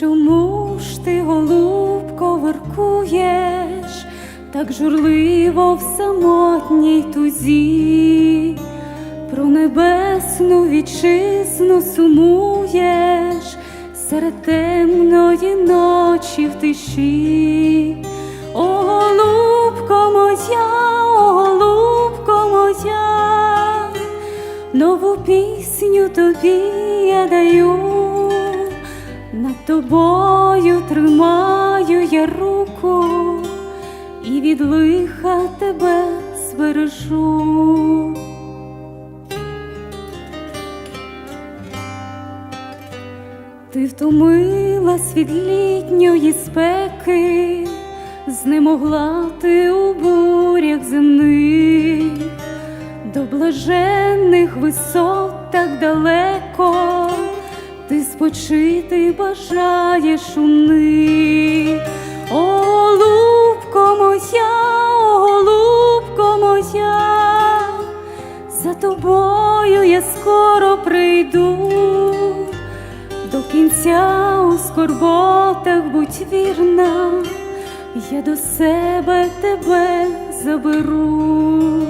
чому ж ти, голубко, воркуєш, так журливо в самотній тузі, про небесну вітчизну сумуєш серед темної ночі в тиші. О, голубко моя, о, голубко моя, нову пісню тобі я даю, тобою тримаю я руку і від лиха тебе збережу. Ти втомилась від літньої спеки, знемогла ти у бурях земних, до блаженних висот так далеко, ти спочити бажаєш у них. О, голубко моя, о, голубко моя, за тобою я скоро прийду. До кінця у скорботах будь вірна, я до себе тебе заберу.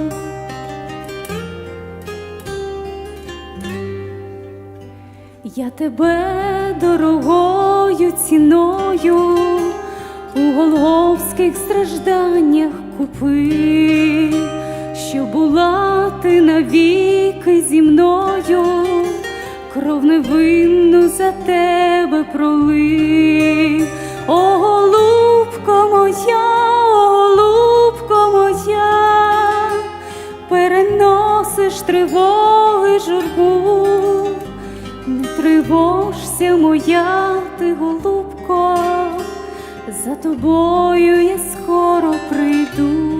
Я тебе дорогою ціною у голговських стражданнях купив, що була ти навіки зі мною кров невинну за тебе пролив. О, голубко моя, о, голубко моя, переносиш тривоги журбу, тривожся моя ти, голубко, за тобою я скоро прийду.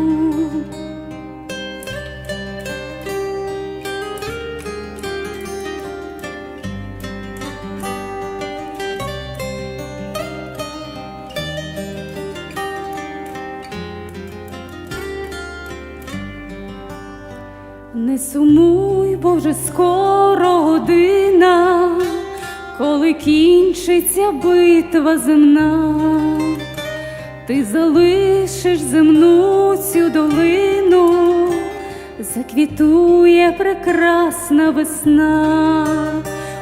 Не сумуй, бо вже скоро година, коли кінчиться битва земна, ти залишиш земну цю долину, заквітує прекрасна весна.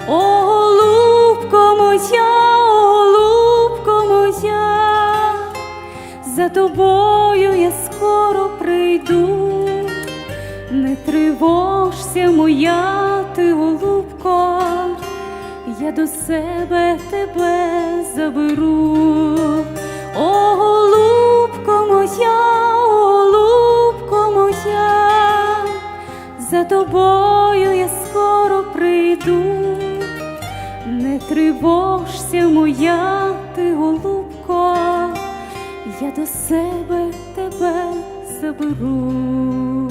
О, голубко моя, о, голубко моя, за тобою я скоро прийду. Не тривожся, моя ти голубко, я до себе тебе заберу. О, голубко моя, голубко моя, за тобою я скоро прийду. Не тривожся, моя ти голубко, я до себе тебе заберу.